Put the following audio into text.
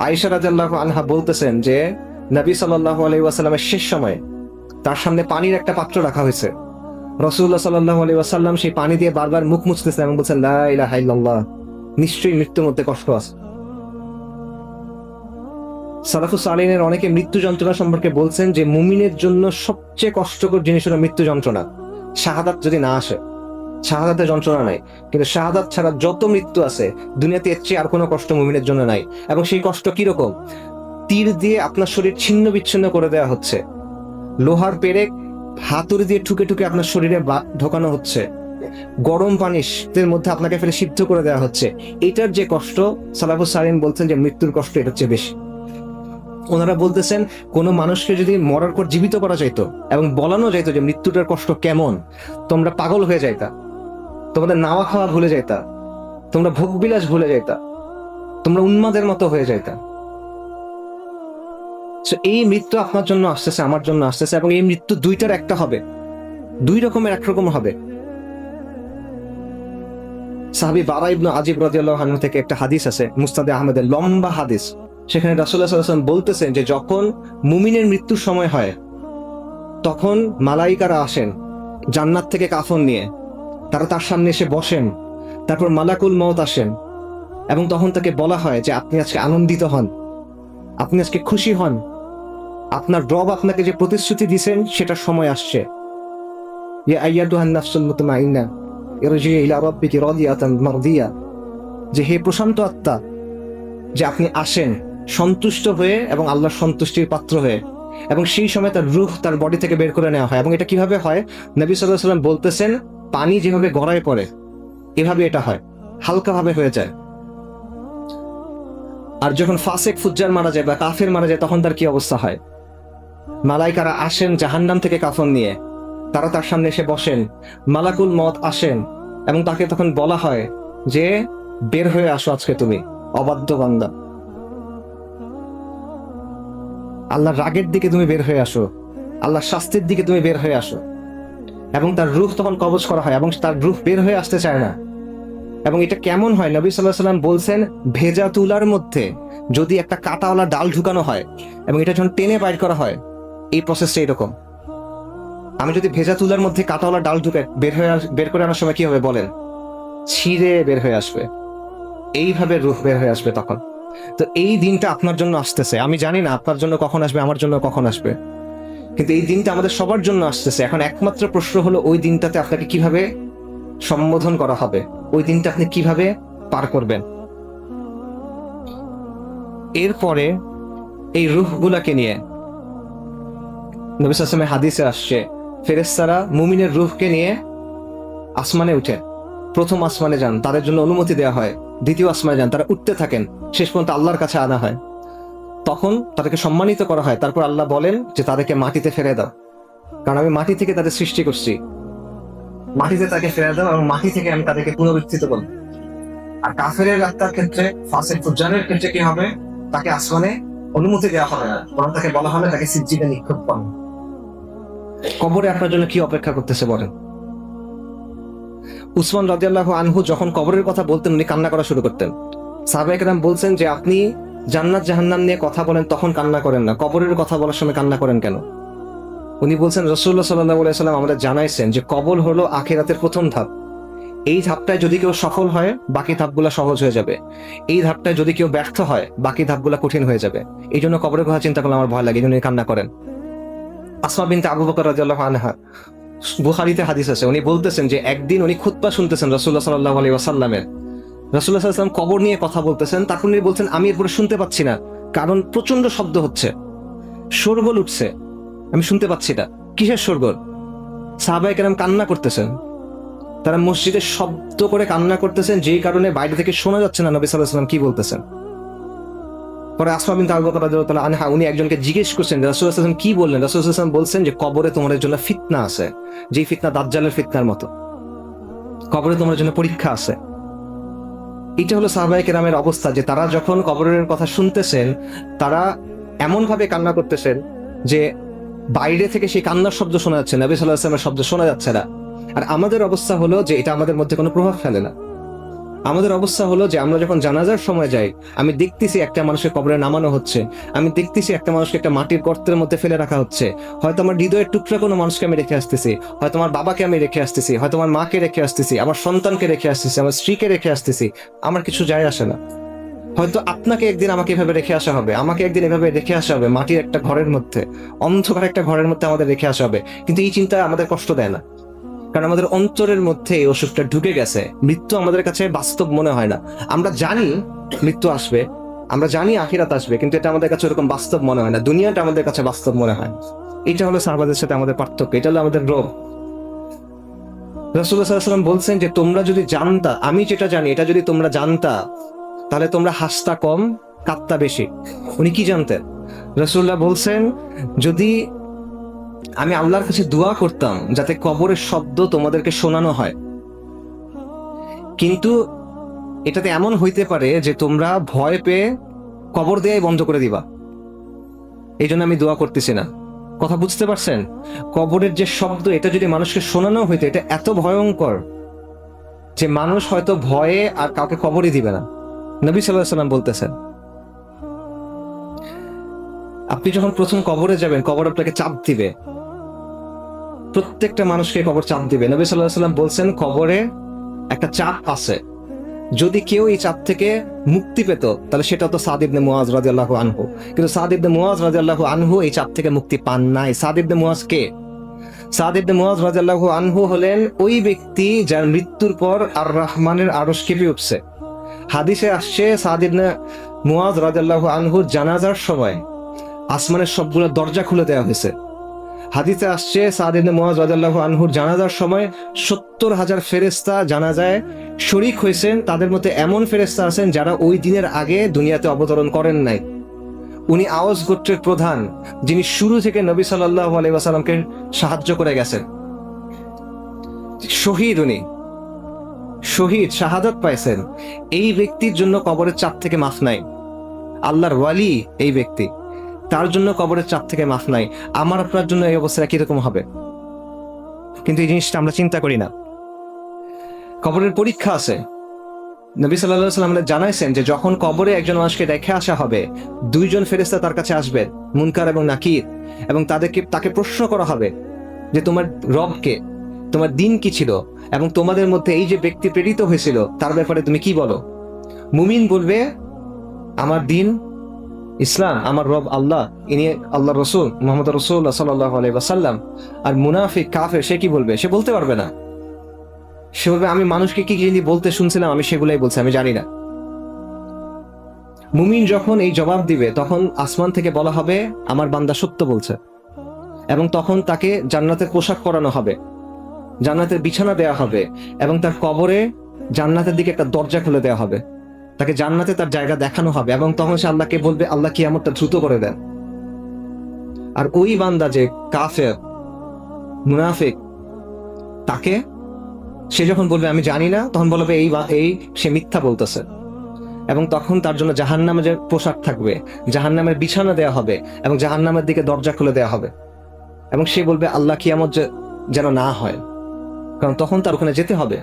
আয়েশা রাজাল্লাহ আনহা বলতেছেন যে, নবী সাল্লাহ আলাই ওয়াসাল্লামের শেষ সময়ে তার সামনে পানির একটা পাত্র রাখা হয়েছে। রসুল্লাহ সাল্লাহ আলাই ওয়াসাল্লাম সেই পানি দিয়ে বারবার মুখ মুছতেছেন এবং বলছেন, লা ইলাহা ইল্লাল্লাহ। নিশ্চয়ই মৃত্যুর মধ্যে কষ্ট আছে। সালাফুস আলিনের অনেকে মৃত্যু যন্ত্রণা সম্পর্কে বলছেন যে, মুমিনের জন্য সবচেয়ে কষ্টকর জিনিস হলো মৃত্যু যন্ত্রণা। শাহাদাত যদি না আসে শাহাদাতের যন্ত্রণা নাই। কিন্তু শাহাদাত ছাড়া যত মৃত্যু আছে, দুনিয়াতে এর চেয়ে আর কোনো কষ্ট মুমিনের জন্য নাই। এবং সেই কষ্ট কীরকম? তীর দিয়ে আপনার শরীর ছিন্ন বিচ্ছিন্ন করে দেওয়া হচ্ছে। লোহার পেরেক হাতুড়ি দিয়ে ঠুকে ঠুকে আপনার শরীরে ঢোকানো হচ্ছে। গরম পানির মধ্যে আপনাকে ফেলে সিদ্ধ করে দেওয়া হচ্ছে। এটার যে কষ্ট, সালাফুস সালিন বলছেন যে মৃত্যুর কষ্ট এটা চেয়ে বেশি। ওনারা বলতেছেন, কোনো মানুষকে যদি মরার পর জীবিত করা যাইতো এবং বলানো যাইতো যে মৃত্যুটার কষ্ট কেমন, তোমরা পাগল হয়ে যাইতা। তোমাদের নাওয়া খাওয়া ভুলে যাইতা। তোমরা ভোগবিলাস ভুলে যাইতা। তোমরা উন্মাদের মতো হয়ে যাইতা। এই মৃত্যু আপনার জন্য আসতেছে, আমার জন্য আসতেছে, এবং এই মৃত্যু দুইটার একটা হবে। দুই রকমের একরকম হবে। সাহাবি বাবা ইবনু আজিব রাদিয়াল্লাহু আনহু থেকে একটা হাদিস আছে, মুস্তাদে আহমেদের লম্বা হাদিস। সেখানে রাসুল্লাহ সাল্লাল্লাহু বলতেছেন যে, যখন মুমিনের মৃত্যুর সময় হয়, তখন মালাইকারা আসেন জান্নাত থেকে কাফন নিয়ে। তারা তার সামনে এসে বসেন। তারপর মালাকুল মউত আসেন এবং তখন তাকে বলা হয় যে, আপনি আজকে আনন্দিত হন। আপনি আজকে খুশি হন। আপনার রব আপনাকে যে প্রতিশ্রুতি দিয়েছেন সেটার সময় আসছে। যে, হে প্রশান্ত আত্মা, যে আপনি আসেন সন্তুষ্ট হয়ে এবং আল্লাহর সন্তুষ্টির পাত্র হয়ে এবং সেই সময় তার রূহ তার বডি থেকে বের করে নেওয়া হয়। এবং এটা কীভাবে হয়? নবী সাল্লাহ সাল্লাম বলতেছেন পানি যেভাবে গড়ায় পড়ে, এভাবে এটা হয়। হালকাভাবে হয়ে যায়। আর যখন ফাসেক ফুজ্জার মারা যায় বা কাফের মারা যায়, তখন তার কি অবস্থা হয়? মালাইকারা আসেন জাহান্নাম থেকে কাফন নিয়ে। তারা তার সামনে এসে বসেন। মালাকুল মত আসেন এবং তাকে তখন বলা হয় যে, বের হয়ে আসো আজকে তুমি, অবাধ্য বান্দা। আল্লাহর রাগের দিকে তুমি বের হয়ে আসো। আল্লাহর শাস্তির দিকে তুমি বের হয়ে আসো। এবং তার রূহ তখন কবজ করা হয় এবং তার রূহ বের হয়ে আসতে চায় না। এবং এটা কেমন হয়? নবী সাল্লাহ সাল্লাম বলছেন, ভেজা তুলার মধ্যে যদি একটা কাঁটাওয়ালা ডাল ঢুকানো হয় এবং এটা যখন টেনে বাইর করা হয়, এই প্রসেসটা এরকম। আমি যদি ভেজা তুলার মধ্যে কাঁটাওয়ালা ডাল ঢুকে বের হয়ে বের করে আনার সময় কি হবে বলেন? ছিঁড়ে বের হয়ে আসবে। এইভাবে রূহ বের হয়ে আসবে তখন। তো এই দিনটা আপনার জন্য আসতেছে। আমি জানি না আপনার জন্য কখন আসবে, আমার জন্য কখন আসবে। কিন্তু এই দিনটা আমাদের সবার জন্য আসতেছে। এখন একমাত্র প্রশ্ন হলো, ওই দিনটাতে আপনাকে কীভাবে সম্বোধন করা হবে? ওই দিনটা আপনি কীভাবে পার করবেন? এরপরে এই রুহগুলাকে নিয়ে নবী হাদিসে আসছে ফেরেস্তারা মুমিনের রুহকে নিয়ে আসমানে উঠে, প্রথম আসমানে যান, তাদের জন্য অনুমতি দেওয়া হয়, দ্বিতীয় আসমানে যান, তারা উঠতে থাকেন, শেষ পর্যন্ত আল্লাহর কাছে আনা হয়। তখন তাদেরকে সম্মানিত করা হয়। তারপর আল্লাহ বলেন যে, তাদেরকে মাটিতে ফেরে দাও। কারণ আমি মাটি থেকে তাদের সৃষ্টি করছি। মাটিতে তাকে ফেরে দাও এবং মাটি থেকে আমি তাদেরকে পুনরুত্থিত করব। আর কাফেরের আত্মার ক্ষেত্রে ফাসের ফুজানের ক্ষেত্রে কি হবে? তাকে আসমানে অনুমতি দেওয়া হবে না। বরং তাকে বলা হবে, তাকে সিজ্জিতে নিক্ষেপ করো। কবরে আপনার জন্য কি অপেক্ষা করতেছে বলেন? উসমান রাজিয়াল্লাহ আনহু যখন কবরের কথা বলতেন, উনি কান্না করা শুরু করতেন। সাহবাইকরাম বলছেন যে, আপনি জান্নাত জাহান্নাম নিয়ে কথা বলেন, তখন কান্না করেন না। কবরের কথা বলার সময় কান্না করেন কেন? উনি বলছেন রসুল্লাহ সাল্লাহ সাল্লাম আমাদের জানাইছেন যে কবল হলো আখেরাতের প্রথম ধাপ। এই ধাপটায় যদি কেউ সফল হয়, বাকি ধাপগুলো সহজ হয়ে যাবে। এই ধাপটায় যদি কেউ ব্যর্থ হয়, বাকি ধাপগুলো কঠিন হয়ে যাবে। এই জন্য কবরের কথা চিন্তা করলে আমার ভয় লাগে, এই জন্য কান্না করেন। আসমা বিনতে আবু বকর রাদিয়াল্লাহু আনহা, বুখারীতে হাদিস আছে। উনি বলতেছেন যে, একদিন উনি খুতবা শুনতেছেন রাসূলুল্লাহ সাল্লাল্লাহু আলাইহি ওয়াসাল্লামের। আলাইহি ওয়াসাল্লাম কবর নিয়ে কথা বলতেছেন, তারপর উনি বলছেন, আমি এরপরে শুনতে পাচ্ছি না, কারণ প্রচণ্ড শব্দ হচ্ছে। শোরগোল উঠছে। আমি শুনতে পাচ্ছি না কিসের শোরগোল? সাহাবায়ে কেরাম কান্না করতেছেন। তারা মসজিদে শব্দ করে কান্না করতেছেন, যেই কারণে বাইরে থেকে শোনা যাচ্ছে না নবী সাল্লাল্লাহু আলাইহি কি বলতেছেন। পরে আসমা বিন রাদিয়াল্লাহু আনহা, উনি একজনকে জিজ্ঞেস করছেন সাল্লাল্লাহু কি বললেন? সাল্লাল্লাহু বলছেন যে, কবরে তোমাদের জন্য ফিতনা আছে, যেই ফিতনা দাজ্জালের ফিতনার মতো। কবরে তোমার জন্য পরীক্ষা আছে। এটা হলো সাহবাহিক কেরামের অবস্থা, যে তারা যখন কবরের কথা শুনতেছেন, তারা এমন ভাবে কান্না করতেছেন যে বাইরে থেকে সেই কান্নার শব্দ শোনা যাচ্ছে নবী সাল্লাহ আসলামের শব্দ শোনা যাচ্ছে না। আর আমাদের অবস্থা হলো যে এটা আমাদের মধ্যে কোনো প্রভাব ফেলে না। আমাদের অবস্থা হলো যে আমরা যখন জানাজার সময় যাই, আমি দেখতেছি একটা মানুষের কবরে নামানো হচ্ছে। আমি দেখতেছি একটা মানুষকে একটা মাটির গর্তের মধ্যে ফেলে রাখা হচ্ছে। হয়তো আমার হৃদয়ের টুকরা কোনো মানুষকে আমি রেখে আসতেছি। হয়তো আমার বাবাকে আমি রেখে আসতেছি। হয়তো আমার মাকে রেখে আসতেছি। আমার সন্তানকে রেখে আসতেছি। আমার স্ত্রীকে রেখে আসতেছি। আমার কিছু যায় আসে না। হয়তো আপনাকে একদিন আমাকে এভাবে রেখে আসা হবে। আমাকে একদিন এভাবে রেখে আসা হবে মাটির একটা ঘরের মধ্যে। অন্ধকার একটা ঘরের মধ্যে আমাদের রেখে আসা হবে। কিন্তু এই চিন্তা আমাদের কষ্ট দেয় না। কারণ আমাদের অন্তরের মধ্যে এই অসুখটা ঢুকে গেছে। মৃত্যু আমাদের কাছে বাস্তব মনে হয় না। আমরা জানি মৃত্যু আসবে, আমরা জানি আখিরাত আসবে, কিন্তু এটা আমাদের কাছে ওরকম বাস্তব মনে হয় না। দুনিয়াটা আমাদের কাছে বাস্তব মনে হয়। এটা হলো সাহবাদের সাথে আমাদের পার্থক্য, এটা হলো আমাদের রোগ রসুল্লাহ সাল্লাম বলছেন যে, তোমরা যদি জানতা, আমি যেটা জানি, এটা যদি তোমরা জানতা, তাহলে তোমরা হাসতা কম কাত্তা বেশি। উনি কি জানতেন? রসুল্লাহ বলছেন, যদি আমি আল্লাহর কাছে দোয়া করতাম যাতে কবরের শব্দ তোমাদেরকে শোনানো হয়। কিন্তু এটাতে এমন হইতে পারে যে তোমরা ভয় পেয়ে কবর দেয়াই বন্ধ করে দিবা। এই জন্য আমি দোয়া করতেছি না। কথা বুঝতে পারছেন? কবরের যে শব্দ, এটা যদি মানুষকে শোনানো হইতো, এটা এত ভয়ঙ্কর যে মানুষ হয়তো ভয়ে আর কাউকে কবরই দিবে না। নবী সাল্লাহ সাল্লাম বলতেছেন আপনি যখন প্রথম কবরে যাবেন, কবর আপনাকে চাপ দিবে। প্রত্যেকটা মানুষকে কবর চাপ দিবে। নবী সাল্লাহ সাল্লাম বলছেন, কবরে একটা চাপ আছে। যদি কেউ এই চাপ থেকে মুক্তি পেত, তাহলে সেটা তো সাদ ইবনে মুয়াজ রাদিয়াল্লাহু আনহু। কিন্তু সাদ ইবনে মুয়াজ রাদিয়াল্লাহু আনহু এই চাপ থেকে মুক্তি পান নাই। সাদ ইবনে মুয়াজ কে? সাদ ইবনে মুয়াজ রাদিয়াল্লাহু আনহু হলেন ওই ব্যক্তি যার মৃত্যুর পর আর রহমানের আরশ কেঁপে উঠছে। হাদিসে আসছে সাদ ইবনে মুয়াজ রাদিয়াল্লাহু আনহুর জানাজার সময়। আসমানের সবগুলো দরজা খুলে দেওয়া হয়েছে। হাদিসে আসছে, সাদ ইবনে মুয়াজ রাদিয়াল্লাহু আনহুর জানাজার সময় সত্তর হাজার ফেরেস্তা জানাজায় শরিক হয়েছেন। তাদের মধ্যে এমন ফেরেস্তা আছেন যারা ওই দিনের আগে দুনিয়াতে অবতরণ করেন নাই। উনি আওয়াজ গোত্রের প্রধান, যিনি শুরু থেকে নবী সাল্লাহ আলাইসাল্লামকে সাহায্য করে গেছেন। শহীদ উনি। শহীদ শাহাদত পাইছেন। এই ব্যক্তির জন্য কবরের চাপ থেকে মাফ নাই। আল্লাহর ওয়ালি এই ব্যক্তি। তার জন্য কবরের চাপ থেকে মাফ নাই। আমার আপনার জন্য এই অবস্থা কীরকম হবে? কিন্তু এই জিনিসটা আমরা চিন্তা করি না। কবরের পরীক্ষা আছে। নবী সাল্লাহ সাল্লাম জানাইছেন যে যখন কবরে একজন মানুষকে রেখে আসা হবে, দুইজন ফেরেস্তা তার কাছে আসবে, মুনকার এবং নাকির, এবং তাদেরকে, তাকে প্রশ্ন করা হবে যে তোমার রবকে তোমার দিন কি ছিল? এবং তোমাদের মধ্যে এই যে ব্যক্তি প্রেরিত হয়েছিল, তার ব্যাপারে তুমি কি বলো? মুমিন বলবে, আমার দিন ইসলাম, আমার রব আল্লাহ, ইনি আল্লাহ রসুল, মোহাম্মদ রসুল্লাহ সাল্লাহ আলাইসাল্লাম আর মুনাফিক, কাফের, সে কি বলবে? সে বলতে পারবে না। সে বলবে, আমি মানুষকে কি জিনিস বলতে শুনছিলাম, আমি সেগুলাই বলছি, আমি জানি না। মুমিন যখন এই জবাব দিবে, তখন আসমান থেকে বলা হবে, আমার বান্দা সত্য বলছে। এবং তখন তাকে জান্নাতের পোশাক পরানো হবে, জান্নাতের বিছানা দেয়া হবে, এবং তার কবরে জান্নাতের দিকে একটা দরজা খুলে দেওয়া হবে। তাকে জান্নাতে তার জায়গা দেখানো হবে এবং তখন সে আল্লাহকে বলবে, আল্লাহ কি আমারটা দ্রুত করে দেন। আর ওই বান্দা যে কাফের, মুনাফিক, তাকে সে যখন বলবে, আমি জানি না, তখন বলবে, এই এই সে মিথ্যা বলতেছে। এবং তখন তার জন্য জাহান নামে যে পোশাক থাকবে জাহান নামের বিছানা দেওয়া হবে এবং জাহান নামের দিকে দরজা খুলে দেওয়া হবে। এবং সে বলবে, আল্লাহ কিয়ামত যেন না হয়। কারণ তখন তার ওখানে যেতে হবে।